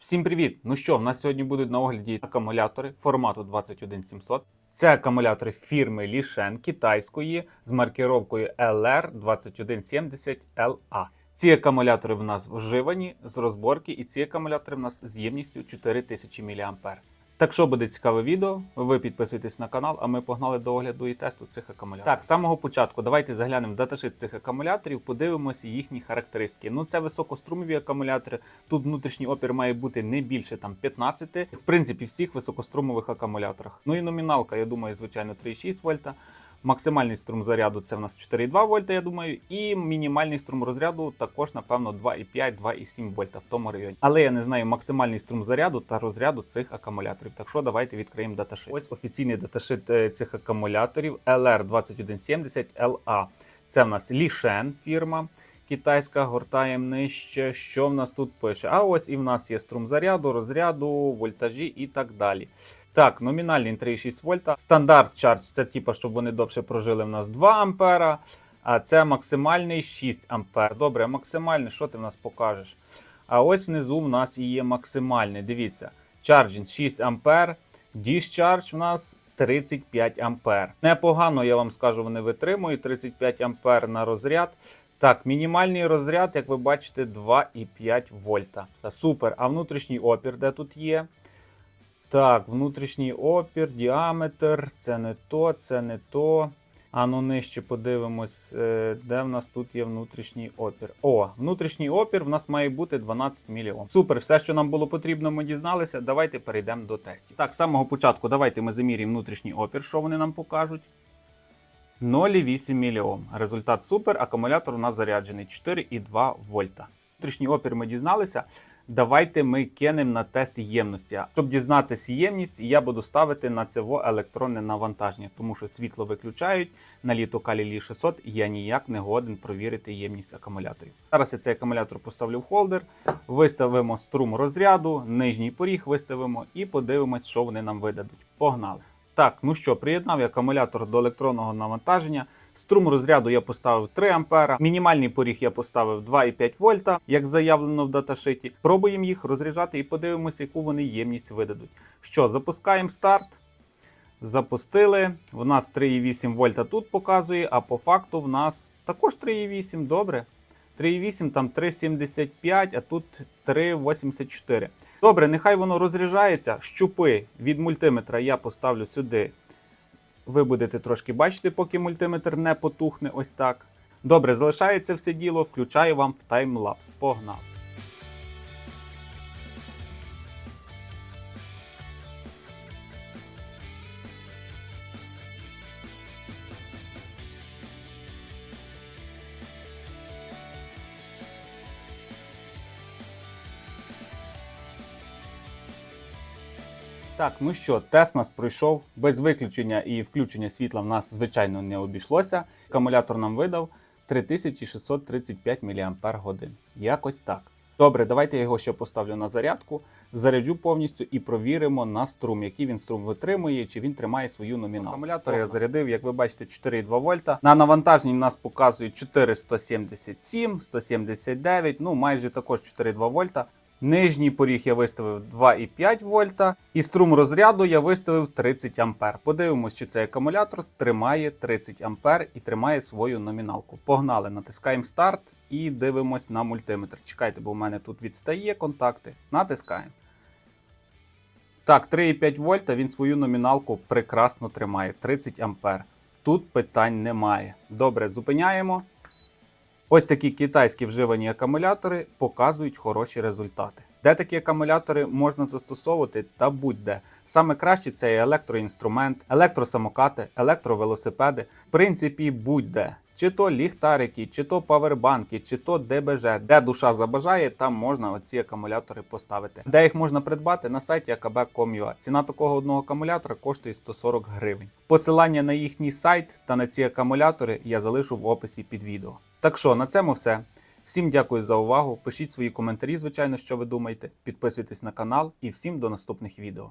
Всім привіт! Ну що, в нас сьогодні будуть на огляді акумулятори формату 21700. Це акумулятори фірми Лішен китайської з маркировкою LR2170LA. Ці акумулятори в нас вживані з розборки, і ці акумулятори в нас з ємністю 4000 мА. Так що буде цікаве відео, ви підписуйтесь на канал, а ми погнали до огляду і тесту цих акумуляторів. Так, з самого початку давайте заглянемо в даташит цих акумуляторів, подивимося їхні характеристики. Ну, це високострумові акумулятори. Тут внутрішній опір має бути не більше там 15, в принципі, всіх високострумових акумуляторах. Ну і номіналка, я думаю, звичайно, 3,6 вольта. Максимальний струм заряду це в нас 4,2 вольта, я думаю, і мінімальний струм розряду також, напевно, 2,5-2,7 вольта в тому районі. Але я не знаю максимальний струм заряду та розряду цих акумуляторів. Так що давайте відкриємо даташит. Ось офіційний даташит е, цих акумуляторів LR2170LA. Це в нас Лішен фірма. Китайська гортаємо нижче. Що в нас тут пише? А ось і в нас є струм заряду, розряду, вольтажі і так далі. Так, номінальний 3,6 вольта. Стандарт чардж це типу, щоб вони довше прожили в нас 2 ампера. А це максимальний 6 ампер. Добре, максимальний, що ти в нас покажеш? А ось внизу в нас і є максимальний. Дивіться, чарджінг 6 ампер, discharge в нас 35 ампер. Непогано, я вам скажу, вони витримують 35 ампер на розряд. Так, мінімальний розряд, як ви бачите, 2,5 вольта. Супер. А внутрішній опір, де тут є? Так, внутрішній опір, діаметр, це не то, це не то. А ну нижче подивимось, е, де в нас тут є внутрішній опір. О, внутрішній опір в нас має бути 12 мільйон. Супер, все, що нам було потрібно, ми дізналися. Давайте перейдемо до тестів. Так, з самого початку давайте ми замірюємо внутрішній опір, що вони нам покажуть. 0,8 мільйон. Результат супер. Акумулятор у нас заряджений 4,2 вольта. Внутрішній опір ми дізналися. Давайте ми кинемо на тест ємності. Щоб дізнатися ємність, я буду ставити на цього електронне навантаження, тому що світло виключають на літо Калілі 600, і я ніяк не годен провірити ємність акумуляторів. Зараз я цей акумулятор поставлю в холдер, виставимо струм розряду, нижній поріг виставимо і подивимось, що вони нам видадуть. Погнали! Так, ну що, приєднав я акумулятор до електронного навантаження. Струм розряду я поставив 3 ампера. Мінімальний поріг я поставив 2,5 вольта, як заявлено в даташиті. Пробуємо їх розряджати і подивимося, яку вони ємність видадуть. Що, запускаємо старт. Запустили. В нас 3,8 вольта тут показує, а по факту в нас також 3,8. Добре. 3,8, там 3,75, а тут 3,84. Добре, нехай воно розряджається. Щупи від мультиметра я поставлю сюди. Ви будете трошки бачити, поки мультиметр не потухне ось так. Добре, залишається все діло, включаю вам в таймлапс. Погнали. Так, ну що, тест нас пройшов без виключення і включення світла в нас, звичайно, не обійшлося. Акумулятор нам видав 3635 мАч. Якось так. Добре, давайте я його ще поставлю на зарядку, заряджу повністю і провіримо на струм, який він струм витримує, чи він тримає свою номіналку. Акумулятор я зарядив, як ви бачите, 4,2 вольта. На навантаженні в нас показує 477, 179, ну майже також 4,2 вольта. Нижній поріг я виставив 2,5 вольта, і струм розряду я виставив 30 ампер. Подивимось, чи цей акумулятор тримає 30 ампер і тримає свою номіналку. Погнали, натискаємо старт і дивимось на мультиметр. Чекайте, бо в мене тут відстає контакти. Натискаємо. Так, 3,5 вольта він свою номіналку прекрасно тримає 30 ампер. Тут питань немає. Добре, зупиняємо. Ось такі китайські вживані акумулятори показують хороші результати. Де такі акумулятори можна застосовувати та будь-де. Саме краще це і електроінструмент, електросамокати, електровелосипеди, в принципі, будь-де. Чи то ліхтарики, чи то павербанки, чи то ДБЖ. Де душа забажає, там можна оці акумулятори поставити. Де їх можна придбати на сайті akb.com.ua. Ціна такого одного акумулятора коштує 140 гривень. Посилання на їхній сайт та на ці акумулятори я залишу в описі під відео. Так що на цьому все. Всім дякую за увагу. Пишіть свої коментарі, звичайно, що ви думаєте. Підписуйтесь на канал і всім до наступних відео.